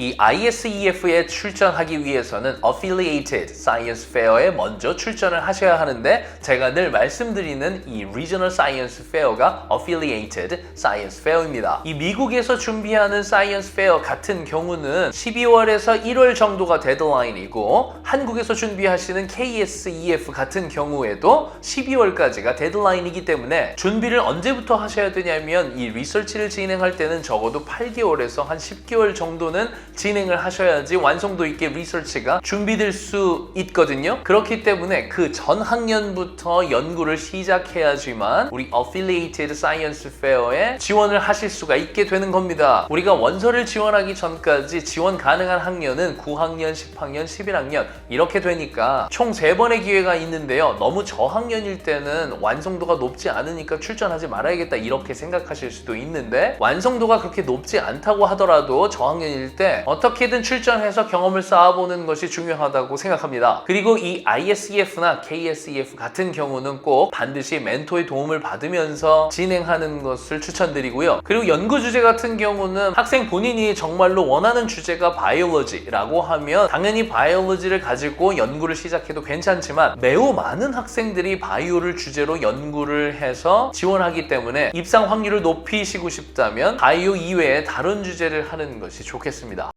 이 ISEF에 출전하기 위해서는 Affiliated Science Fair에 먼저 출전을 하셔야 하는데 제가 늘 말씀드리는 이 Regional Science Fair가 Affiliated Science Fair입니다. 이 미국에서 준비하는 Science Fair 같은 경우는 12월에서 1월 정도가 데드라인이고 한국에서 준비하시는 KSEF 같은 경우에도 12월까지가 데드라인이기 때문에 준비를 언제부터 하셔야 되냐면 이 리서치를 진행할 때는 적어도 8개월에서 한 10개월 정도는 진행을 하셔야지 완성도 있게 리서치가 준비될 수 있거든요. 그렇기 때문에 그 전 학년부터 연구를 시작해야지만 우리 Affiliated Science Fair에 지원을 하실 수가 있게 되는 겁니다. 우리가 원서를 지원하기 전까지 지원 가능한 학년은 9학년, 10학년, 11학년 이렇게 되니까 총 3번의 기회가 있는데요. 너무 저학년일 때는 완성도가 높지 않으니까 출전하지 말아야겠다 이렇게 생각하실 수도 있는데 완성도가 그렇게 높지 않다고 하더라도 저학년일 때 어떻게든 출전해서 경험을 쌓아보는 것이 중요하다고 생각합니다. 그리고 이 ISEF나 KSEF 같은 경우는 꼭 반드시 멘토의 도움을 받으면서 진행하는 것을 추천드리고요. 그리고 연구 주제 같은 경우는 학생 본인이 정말로 원하는 주제가 바이올로지라고 하면 당연히 바이올로지를 가지고 연구를 시작해도 괜찮지만 매우 많은 학생들이 바이오를 주제로 연구를 해서 지원하기 때문에 입상 확률을 높이시고 싶다면 바이오 이외에 다른 주제를 하는 것이 좋겠습니다.